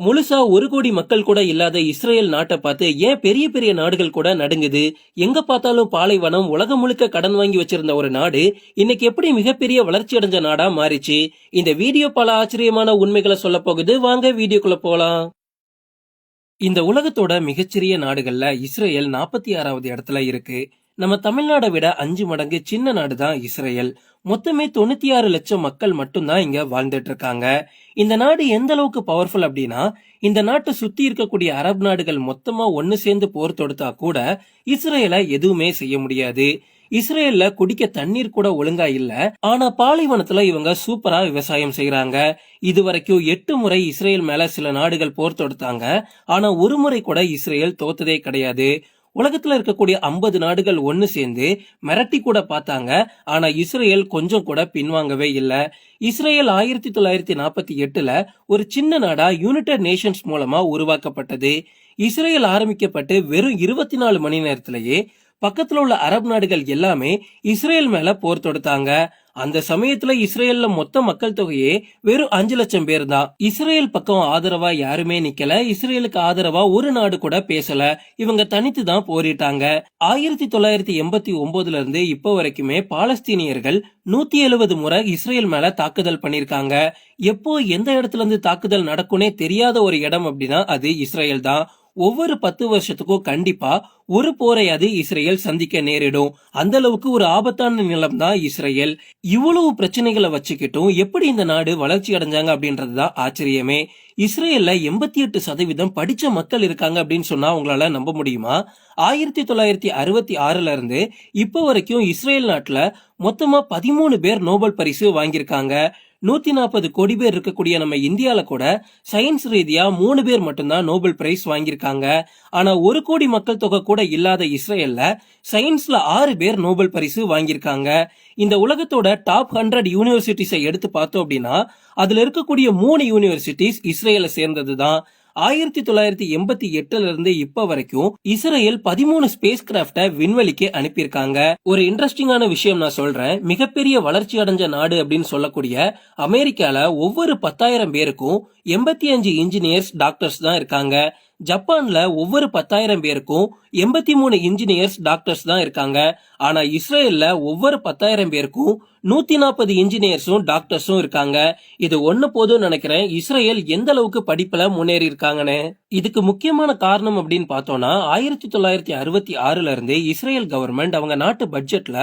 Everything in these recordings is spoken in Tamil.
முழுசா ஒரு கோடி மக்கள் கூட இல்லாத இஸ்ரேல் நாட்டை பார்த்து ஏன் பெரிய பெரிய நாடுகள் கூட நடுங்குது? எங்க பார்த்தாலும் பாலைவனம் உலகம் முழுக்க கடன் வாங்கி வச்சிருந்த ஒரு நாடு இன்னைக்கு எப்படி மிகப்பெரிய வளர்ச்சி அடைஞ்ச நாடா மாறிச்சு? இந்த வீடியோ பல ஆச்சரியமான உண்மைகளை சொல்ல போகுது. வாங்க வீடியோக்குள்ள போலாம். இந்த உலகத்தோட மிகச்சிறிய நாடுகள்ல இஸ்ரேல் நாற்பத்தி ஆறாவது இடத்துல இருக்கு. நம்ம தமிழ்நாடை விட அஞ்சு மடங்கு சின்ன நாடு தான் இஸ்ரேல். மொத்தமே தொண்ணூத்தி ஆறு லட்சம் மக்கள் மட்டும்தான் இங்க வாழ்ந்துட்டு இருக்காங்க இந்த நாடு எந்த அளவுக்கு பவர்ஃபுல் அப்படின்னா இந்த நாட்டை சுத்தி இருக்கக்கூடிய அரபு நாடுகள் மொத்தமா ஒன்னு சேர்ந்து போர் தொடுத்தா கூட இஸ்ரேல எதுவுமே செய்ய முடியாது. இஸ்ரேல்ல குடிக்க தண்ணீர் கூட ஒழுங்கா இல்ல. ஆனா பாலைவனத்துல இவங்க சூப்பரா விவசாயம் செய்யறாங்க இதுவரைக்கும் எட்டு முறை இஸ்ரேல் மேல சில நாடுகள் போர் தொடுத்தாங்க. ஆனா ஒரு முறை கூட இஸ்ரேல் தோத்ததே கிடையாது. உலகத்துல இருக்கக்கூடிய ஐம்பது நாடுகள் ஒன்னு சேர்ந்து மிரட்டி கூட பார்த்தாங்க. ஆனா இஸ்ரேல் கொஞ்சம் கூட பின்வாங்கவே இல்லை. இஸ்ரேல் ஆயிரத்தி தொள்ளாயிரத்தி நாற்பத்தி எட்டுல ஒரு சின்ன நாடா யுனைடெட் நேஷன்ஸ் மூலமா உருவாக்கப்பட்டது. இஸ்ரேல் ஆரம்பிக்கப்பட்டு வெறும் இருபத்தி நாலு மணி நேரத்திலேயே பக்கத்துல உள்ள அரபு நாடுகள் எல்லாமே இஸ்ரேல் மேல போர் தொடுத்தாங்க. அந்த சமயத்துல இஸ்ரேல்ல மொத்த மக்கள் தொகையே வெறும் அஞ்சு லட்சம் பேர் தான். இஸ்ரேல் பக்கம் ஆதரவா யாருமே நிக்கல. இஸ்ரேலுக்கு ஆதரவா ஒரு நாடு கூட பேசல. இவங்க தனித்து தான் போரிட்டாங்க. ஆயிரத்தி தொள்ளாயிரத்தி எண்பத்தி ஒன்பதுல இருந்து இப்ப வரைக்குமே பாலஸ்தீனியர்கள் நூத்தி எழுபது முறை இஸ்ரேல் மேல தாக்குதல் பண்ணிருக்காங்க. எப்போ எந்த இடத்துல இருந்து தாக்குதல் நடக்கும்னே தெரியாத ஒரு இடம் அப்படின்னா அது இஸ்ரேல் தான். ஒவ்வொரு பத்து வருஷத்துக்கும் கண்டிப்பா ஒரு போரை அது இஸ்ரேல் சந்திக்க நேரிடும். அந்த அளவுக்கு ஒரு ஆபத்தான நிலம் தான் இஸ்ரேல். இவ்வளவு பிரச்சனைகளை வச்சுக்கிட்டும் எப்படி இந்த நாடு வளர்ச்சி அடைஞ்சாங்க அப்படின்றது தான் ஆச்சரியமே. இஸ்ரேல்ல எண்பத்தி எட்டு சதவீதம் படிச்ச மக்கள் இருக்காங்க அப்படின்னு சொன்னா உங்களால நம்ப முடியுமா? ஆயிரத்தி தொள்ளாயிரத்தி அறுபத்தி ஆறுல இருந்து இப்போ வரைக்கும் இஸ்ரேல் நாட்டுல மொத்தமா பதிமூணு பேர் நோபல் பரிசு வாங்கியிருக்காங்க. நூத்தி நாற்பது கோடி பேர் இருக்கக்கூடிய நம்ம இந்தியால கூட சயின்ஸ் ரீதியா மூணு பேர் மட்டும்தான் நோபல் பிரைஸ் வாங்கியிருக்காங்க. ஆனா ஒரு கோடி மக்கள் தொகை கூட இல்லாத இஸ்ரேல்ல சயின்ஸ்ல ஆறு பேர் நோபல் பரிசு வாங்கியிருக்காங்க. இந்த உலகத்தோட டாப் ஹண்ட்ரட் யூனிவர்சிட்டிஸை எடுத்து பார்த்தோம் அப்படின்னா அதுல இருக்கக்கூடிய மூணு யூனிவர்சிட்டிஸ் இஸ்ரேலை சேர்ந்தது தான் ஆயிரத்தி தொள்ளாயிரத்தி எண்பத்தி எட்டுல இருந்து இப்ப வரைக்கும் இஸ்ரேல் பதிமூணு ஸ்பேஸ் கிராப்ட விண்வெளிக்கு அனுப்பியிருக்காங்க. ஒரு இன்ட்ரெஸ்டிங்கான விஷயம் நான் சொல்றேன். மிகப்பெரிய வளர்ச்சி அடைஞ்ச நாடு அப்படின்னு சொல்லக்கூடிய அமெரிக்கால ஒவ்வொரு பத்தாயிரம் பேருக்கும் எண்பத்தி அஞ்சு இன்ஜினியர்ஸ் டாக்டர்ஸ் தான் இருக்காங்க. ஜப்பான்ல ஒவ்வொரு பத்தாயிரம் பேருக்கும் எண்பத்தி மூணு இன்ஜினியர்ஸ் டாக்டர்ஸ் தான் இருக்காங்க. ஆனா இஸ்ரேல்ல ஒவ்வொரு பத்தாயிரம் பேருக்கும் நூத்தி நாற்பது இன்ஜினியர்ஸும் டாக்டர்ஸும் இருக்காங்க. இது ஒண்ணு போதும் நினைக்கிறேன். இஸ்ரேல் எந்த அளவுக்கு படிப்புல முன்னேறி இருக்காங்கன்னு. இதுக்கு முக்கியமான காரணம் அப்படின்னு பார்த்தோம்னா ஆயிரத்தி தொள்ளாயிரத்தி அறுபத்தி ஆறுல இருந்து இஸ்ரேல் கவர்மெண்ட் அவங்க நாட்டு பட்ஜெட்ல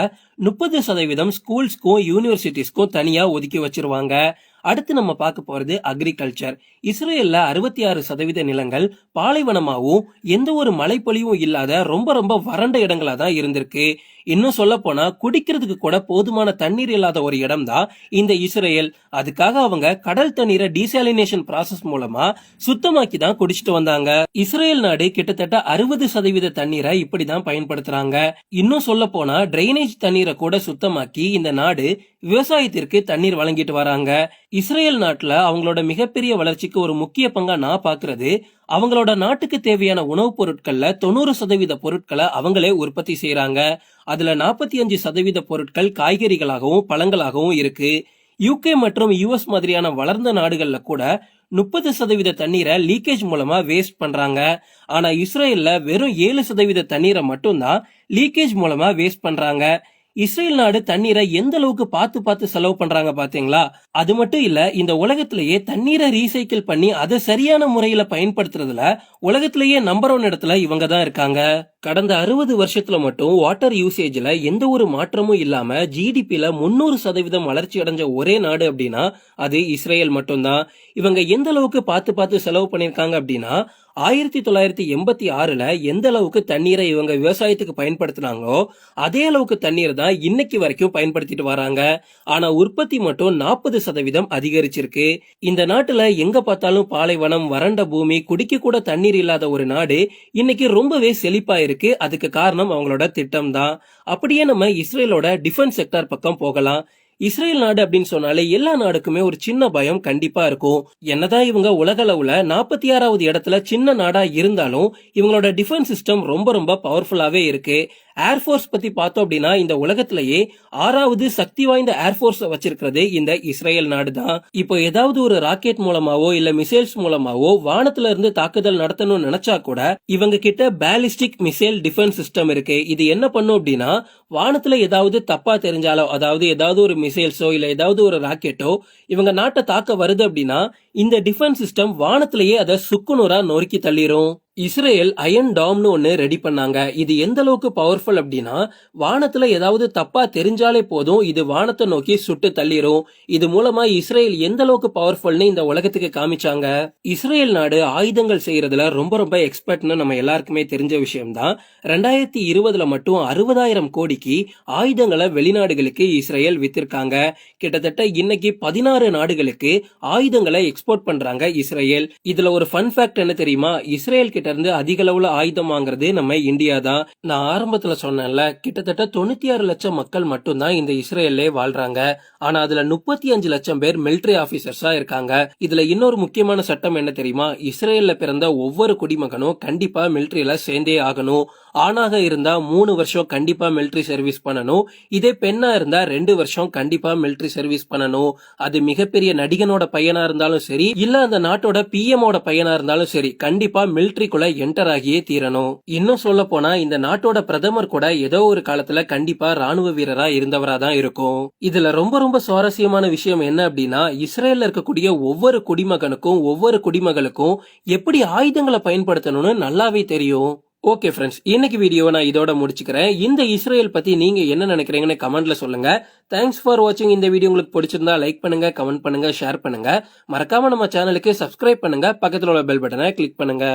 முப்பது சதவீதம் ஸ்கூல்ஸ்க்கும் யூனிவர்சிட்டிஸ்க்கும் தனியா ஒதுக்கி வச்சிருவாங்க. அடுத்து நம்ம பார்க்க போறது அக்ரிகல்ச்சர் இஸ்ரேல்ல அறுபத்தி ஆறு சதவீத நிலங்கள் பாலைவனமாகவும் எந்த ஒரு மழைப்பொழிவும் இல்லாத ரொம்ப ரொம்ப வறண்ட இடங்களா தான் இருந்திருக்கு. இன்னும் சொல்ல போனா குடிக்கிறதுக்கு கூட போதுமான தண்ணீர் இல்லாத ஒரு இடம் தான் இந்த இஸ்ரேல். அதுக்காக அவங்க கடல் தண்ணீரை டீசாலினேஷன் ப்ராசஸ் மூலமா சுத்தமாக்கி தான் குடிச்சிட்டு வந்தாங்க. இஸ்ரேல் நாடு கிட்டத்தட்ட அறுபது சதவீத தண்ணீரை இப்படிதான் பயன்படுத்துறாங்க. இன்னும் சொல்ல போனா டிரைனேஜ் தண்ணீரை கூட சுத்தமாக்கி இந்த நாடு விவசாயத்திற்கு தண்ணீர் வழங்கிட்டு வராங்க. இஸ்ரேல் நாட்டுல அவங்களோட மிகப்பெரிய வளர்ச்சிக்கு ஒரு முக்கிய பங்கா நான் பாக்குறது அவங்களோட நாட்டுக்கு தேவையான உணவுப் பொருட்கள்ல தொண்ணூறு சதவீத பொருட்களை அவங்களே உற்பத்தி செய்யறாங்க அதுல நாற்பத்தி அஞ்சு சதவீத பொருட்கள் காய்கறிகளாகவும் பழங்களாகவும் இருக்கு. யூகே மற்றும் யுஎஸ் மாதிரியான வளர்ந்த நாடுகள்ல கூட முப்பது சதவீத தண்ணீரை லீக்கேஜ் மூலமா வேஸ்ட் பண்றாங்க. ஆனா இஸ்ரேல்ல வெறும் ஏழு சதவீத தண்ணீரை மட்டும்தான் லீக்கேஜ் மூலமா வேஸ்ட் பண்றாங்க. இஸ்ரேல் நாடு தண்ணீரை எந்த அளவுக்கு பார்த்து பார்த்து செலவு பண்றாங்க பாத்தீங்களா? அது மட்டும் இல்ல இந்த உலகத்திலேயே தண்ணீரை ரீசைக்கிள் பண்ணி அதை சரியான முறையில பயன்படுத்துறதுல உலகத்திலேயே நம்பர் ஒன் இடத்துல இவங்க தான் இருக்காங்க. கடந்த அறுபது வருஷத்துல மட்டும் வாட்டர் யூசேஜ்ல எந்த ஒரு மாற்றமும் இல்லாம ஜிடிபியில முன்னூறு சதவீதம் வளர்ச்சி அடைஞ்ச ஒரே நாடு அப்படின்னா அது இஸ்ரேல் மட்டும்தான். இவங்க எந்த அளவுக்கு பார்த்து பார்த்து செலவு பண்ணிருக்காங்க அப்படின்னா ஆயிரத்தி தொள்ளாயிரத்தி எண்பத்தி ஆறுல எந்த அளவுக்கு தண்ணீரை இவங்க விவசாயத்துக்கு பயன்படுத்தினாங்களோ அதே அளவுக்கு தண்ணீர் தான் இன்னைக்கு வரைக்கும் பயன்படுத்திட்டு வராங்க. ஆனா உற்பத்தி மட்டும் நாற்பது சதவீதம் அதிகரிச்சிருக்கு. இந்த நாட்டுல எங்க பார்த்தாலும் பாலைவனம் வறண்ட பூமி குடிக்க கூட தண்ணீர் இல்லாத ஒரு நாடு இன்னைக்கு ரொம்பவே செழிப்பா இருக்கு அதுக்கு காரணம் அவங்களோட திட்டம் தான். அப்படியே நம்ம இஸ்ரேலோட டிஃபென்ஸ் செக்டார் பக்கம் போகலாம். இஸ்ரேல் நாடு அப்படின்னு சொன்னாலே எல்லா நாடுக்குமே ஒரு சின்ன பயம் கண்டிப்பா இருக்கும். என்னதான் இவங்க உலக அளவுல நாற்பத்தி ஆறாவது இடத்துல சின்ன நாடா இருந்தாலும் இவங்களோட டிஃபென்ஸ் சிஸ்டம் ரொம்ப ரொம்ப பவர்ஃபுல்லாவே இருக்கு. ஏர்ஃபோர்ஸ் பத்தி பார்த்தோம் அப்படின்னா இந்த உலகத்திலேயே ஆறாவது சக்தி வாய்ந்த ஏர்ஃபோர்ஸ் வச்சிருக்கிறது இந்த இஸ்ரேல் நாடு தான் இப்போ ஏதாவது ஒரு ராக்கெட் மூலமாவோ இல்ல மிசைல்ஸ் மூலமாவோ வானத்துல இருந்து தாக்குதல் நடத்தணும்னு நினைச்சா கூட இவங்க கிட்ட பேலிஸ்டிக் மிசைல் டிஃபென்ஸ் சிஸ்டம் இருக்கு. இது என்ன பண்ணும் அப்படின்னா வானத்துல ஏதாவது தப்பா தெரிஞ்சாலோ அதாவது ஏதாவது ஒரு மிசைல்ஸோ இல்ல ஏதாவது ஒரு ராக்கெட்டோ இவங்க நாட்டை தாக்க வருது அப்படின்னா இந்த டிஃபென்ஸ் சிஸ்டம் வானத்திலேயே அதை சுக்குநூறா நொறுக்கி தள்ளிரும். இஸ்ரேல் அயன் டாம்னு ஒன்னு ரெடி பண்ணாங்க. இது எந்த அளவுக்கு பவர்ஃபுல் அப்படின்னா வானத்துல ஏதாவது தப்பா தெரிஞ்சாலே போதும் இது வானத்தை நோக்கி சுட்டு தள்ளிரும். இது மூலமா இஸ்ரேல் எந்த அளவுக்கு பவர்ஃபுல்னு இந்த உலகத்துக்கு காமிச்சாங்க. இஸ்ரேல் நாடு ஆயுதங்கள் செய்யறதுல ரொம்ப ரொம்ப எக்ஸ்பர்ட்னு நம்ம எல்லாருக்குமே தெரிஞ்ச விஷயம்தான். ரெண்டாயிரத்தி இருபதுல மட்டும் அறுபதாயிரம் கோடிக்கு ஆயுதங்களை வெளிநாடுகளுக்கு இஸ்ரேல் வித்திருக்காங்க. கிட்டத்தட்ட இன்னைக்கு பதினாறு நாடுகளுக்கு ஆயுதங்களை எக்ஸ்போர்ட் பண்றாங்க இஸ்ரேல். இதுல ஒரு ஃபன் ஃபேக்ட் என்ன தெரியுமா? இஸ்ரேல் கிட்ட இருந்து அதிக அளவுல ஆயுதம் வாங்குறது நம்ம இந்தியா தான். நான் ஆரம்பத்துல சொன்னேன்ல கிட்டத்தட்ட தொண்ணூத்தி ஆறு லட்சம் மக்கள் மட்டும்தான் இந்த இஸ்ரேல்லே வாழ்றாங்க. ஆனா அதுல முப்பத்தி அஞ்சு லட்சம் பேர் மிலிட்டரி ஆபீசர்ஸா இருக்காங்க. இதுல இன்னொரு முக்கியமான சட்டம் என்ன தெரியுமா? இஸ்ரேல்ல பிறந்த ஒவ்வொரு குடிமகனும் கண்டிப்பா மிலிட்ரியில சேர்ந்தே ஆகணும். ஆணாக இருந்தா மூணு வருஷம் கண்டிப்பா மிலிட்டரி சர்வீஸ் பண்ணணும். இதே பெண்ணா இருந்தா ரெண்டு வருஷம் கண்டிப்பா மிலிட்டரி சர்வீஸ் பண்ணணும். அது மிகப்பெரிய நடிகனோட பையனா இருந்தாலும் சரி இல்ல அந்த நாட்டோட பிஎம் ஓட பையனா இருந்தாலும் சரி கண்டிப்பா மிலிட்டரிக்குள்ள என்டர் ஆகியே தீரணும். இன்னும் சொல்ல போனா இந்த நாட்டோட பிரதமர் கூட ஏதோ ஒரு காலத்துல கண்டிப்பா ராணுவ வீரரா இருந்தவரா தான் இருக்கும். இதுல ரொம்ப ரொம்ப சுவாரஸ்யமான விஷயம் என்ன அப்படின்னா இஸ்ரேல்ல இருக்கக்கூடிய ஒவ்வொரு குடிமகனுக்கும் ஒவ்வொரு குடிமகளுக்கும் எப்படி ஆயுதங்களை பயன்படுத்தணும்னு நல்லாவே தெரியும். ஓகே ஃப்ரெண்ட்ஸ் இன்னைக்கு வீடியோவை நான் இதோட முடிச்சுக்கிறேன். இந்த இஸ்ரேல் பத்தி நீங்க என்ன நினைக்கிறீங்கன்னு கமெண்ட்ல சொல்லுங்க. தேங்க்ஸ் ஃபார் வாட்சிங் இந்த வீடியோ உங்களுக்கு பிடிச்சிருந்தா லைக் பண்ணுங்க கமெண்ட் பண்ணுங்க ஷேர் பண்ணுங்க. மறக்காம நம்ம சேனலுக்கு சப்ஸ்கிரைப் பண்ணுங்க. பக்கத்தில் உள்ள பெல் பட்டனை கிளிக் பண்ணுங்க.